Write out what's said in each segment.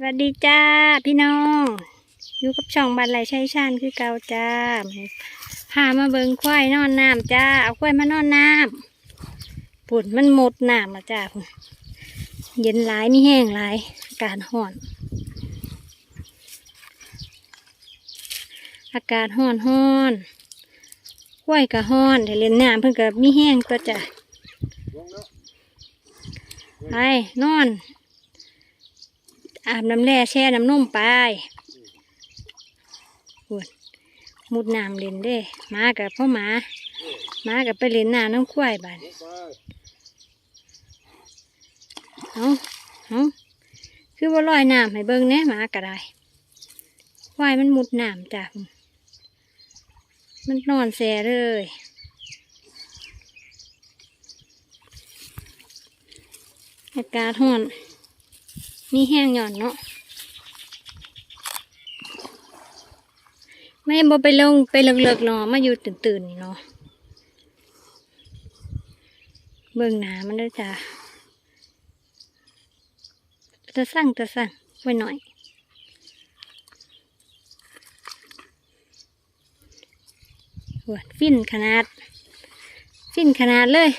สวัสดีจ้าพี่น้องอยู่กับช่องบันไลชัยชาญคือเก่าจ้าพามาเบิงควายนอนน้ำจ้าเอาควายมานอนน้ำปุ่นมันหมดน้ำและจ้าเย็นหลายมีแห้งหลายอากาศห้อน อากาศห้อนห้อนควายก็ห้อนแต่เล่นน้ำเพิ่งกับมีแห้งก็จ้ะไปนอน อาบน้ำแร่แช่น้ำนมไปปวดมุดน้ำเล่นเด้หมากับพ่อหมาหมากับไปเล่นน้ำน้ำควายบานเอาเอาคือว่าลอยน้ำให้เบิ่งแน่หมาก็ได้ควายมันมุดน้ำจ้ะมันนอนแซ่เลยอากาศห้อน มีแห้งหย่อนเนาะไม่บอไปลงไปเลิกๆเนาะมาอยู่ตื่นๆนี่เนาะเบิ่งหนามันด้วยจ้ะจะสั่งจะสั่งไว้หน่อยหวดฟินขนาด ฟินขนาดเลย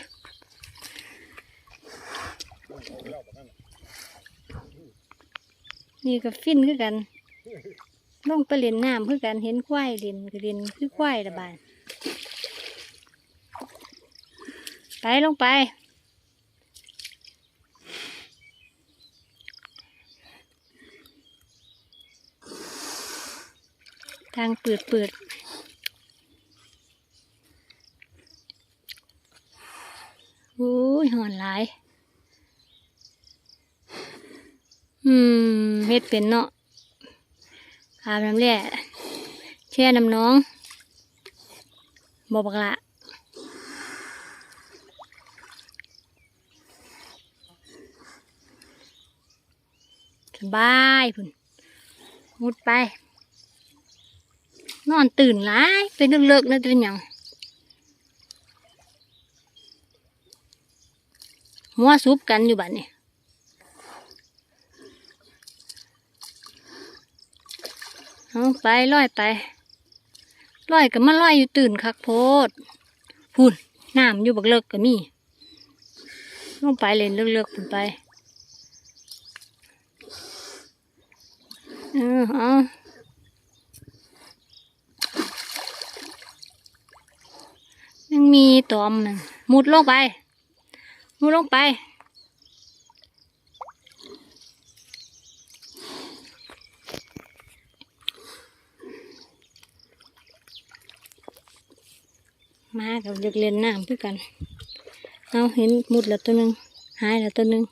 นี่ก็ฟินคือกันลงไปเล่นน้ำคือกันเห็นควายเล่นก็เล่นคือควายระบายไปลงไป ทางเปิดเปิดโอ้ยหอนหลาย อืมเฮ็ดเป็นเนาะอาบน้ำแร่แช่น้ำน้องบอบกละสบายพุ่นมุดไป นอนตื่นหลายเป็นเลิกๆนะเป็นหยังหัวซุบกันอยู่บัดนี้ เอาไปลอยไปลอยกับมันลอยอยู่ตื่นคักโพดพุ่นน้ำอยู่บักเลิกก็มีลงไปเล่นเลิกๆพุ่นไปเออเอายังมีตอมมุดลงไป มุดลงไป มากับอยากเล่นน้ำคือกัน เอาเห็นมุดแล้วตัวหนึ่งหายแล้วตัวหนึ่ง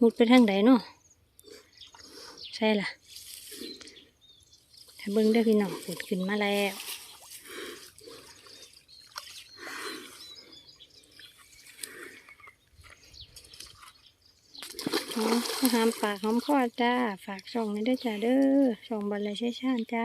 มุดไปทางไหนเนาะใช่ล่ะถ้าเบิ้งได้พี่น้องปุดขึ้นมาแล้วเอหามปากหอมคอจ้า ฝากช่องนี้ด้วยจ้าเด้อช่องบอลเลยใช้ชาญจ้า